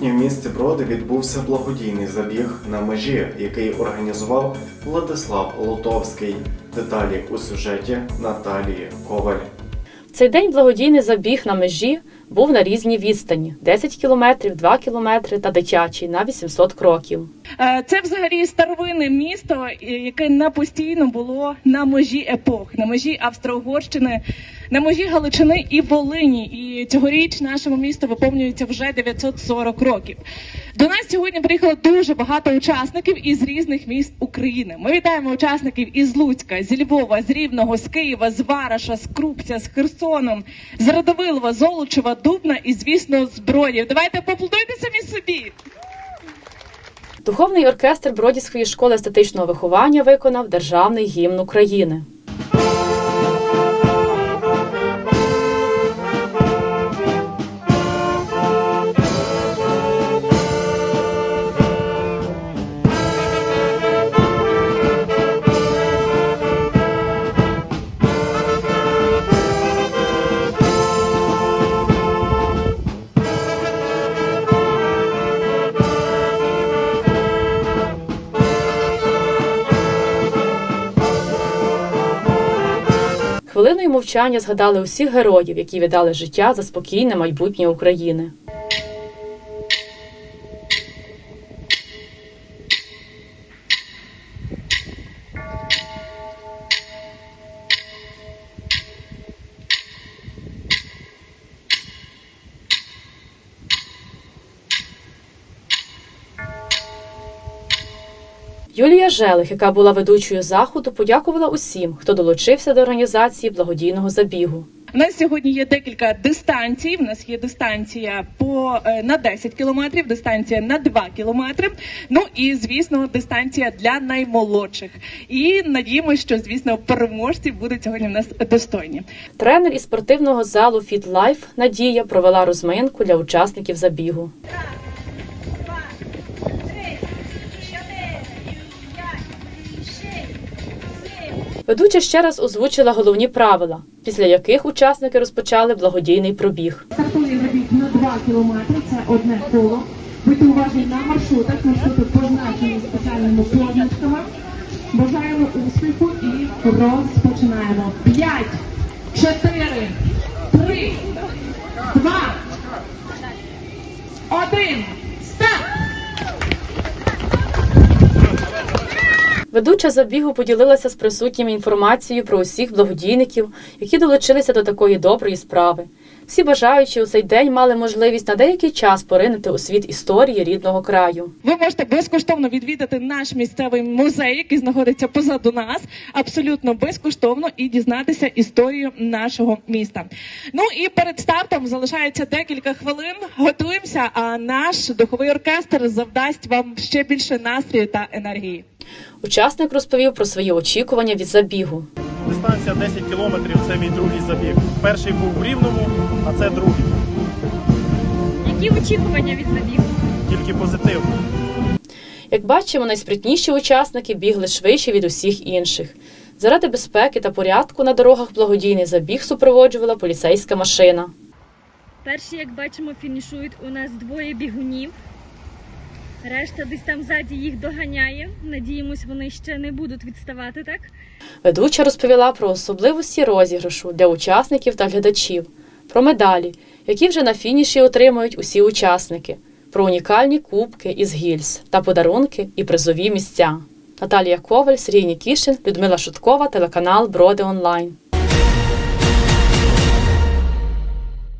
сьогодні в місті Броди відбувся благодійний забіг на межі, який організував Владислав Лотовський. Деталі у сюжеті Наталії Коваль. Цей день благодійний забіг на межі був на різній відстані: 10 кілометрів, 2 кілометри та дитячий на 800 кроків. Е, Це взагалі старовинне місто, е, яке не постійно було на межі епох, на межі Австро-Угорщини, на межі Галичини і Волині. І цьогоріч нашому місту виповнюється вже 940 років. До нас сьогодні приїхало дуже багато учасників із різних міст України. Ми вітаємо учасників із Луцька, зі Львова, з Рівного, з Києва, з Вараша, з Крупця, з Херсоном, з Радовилова, Золочева, Дубна і, звісно, зброї. Давайте поплодуйте самі собі. Духовний оркестр Бродівської школи естетичного виховання виконав державний гімн України. Хвилиною мовчання згадали усіх героїв, які віддали життя за спокійне майбутнє України. Юлія Желих, яка була ведучою заходу, подякувала усім, хто долучився до організації благодійного забігу. У нас сьогодні є декілька дистанцій. У нас є дистанція по е, на 10 кілометрів, дистанція на 2 кілометри. Ну і звісно, дистанція для наймолодших. І надіємося, що звісно переможці будуть сьогодні в нас достойні. Тренер із спортивного залу Life Надія провела розминку для учасників забігу. Ведуча ще раз озвучила головні правила, після яких учасники розпочали благодійний пробіг. Стартовий забіг на 2 кілометри, це одне коло. Будьте уважні на маршрутах, маршрути позначені спеціальними позначками. Бажаємо успіху і розпочинаємо. 5, 4, 3, 2, 1, Ведуча забігу поділилася з присутніми інформацією про усіх благодійників, які долучилися до такої доброї справи. Всі бажаючі у цей день мали можливість на деякий час поринути у світ історії рідного краю. Ви можете безкоштовно відвідати наш місцевий музей, який знаходиться позаду нас, абсолютно безкоштовно і дізнатися історію нашого міста. Ну і перед стартом залишається декілька хвилин. Готуємося, а наш духовий оркестр завдасть вам ще більше настрію та енергії. Учасник розповів про свої очікування від забігу. Дистанція 10 кілометрів це мій другий забіг. Перший був в Рівному, а це другий. Які очікування від забігу? Тільки позитив. Як бачимо, найспритніші учасники бігли швидше від усіх інших. Заради безпеки та порядку на дорогах благодійний забіг супроводжувала поліцейська машина. Перші, як бачимо, фінішують у нас двоє бігунів. Решта десь там ззаді їх доганяє. Надіємось, вони ще не будуть відставати, так? Ведуча розповіла про особливості розіграшу для учасників та глядачів, про медалі, які вже на фініші отримають усі учасники, про унікальні кубки із гільз та подарунки і призові місця. Наталія Коваль, Сергій Нікішин, Людмила Шуткова, телеканал Броди Онлайн.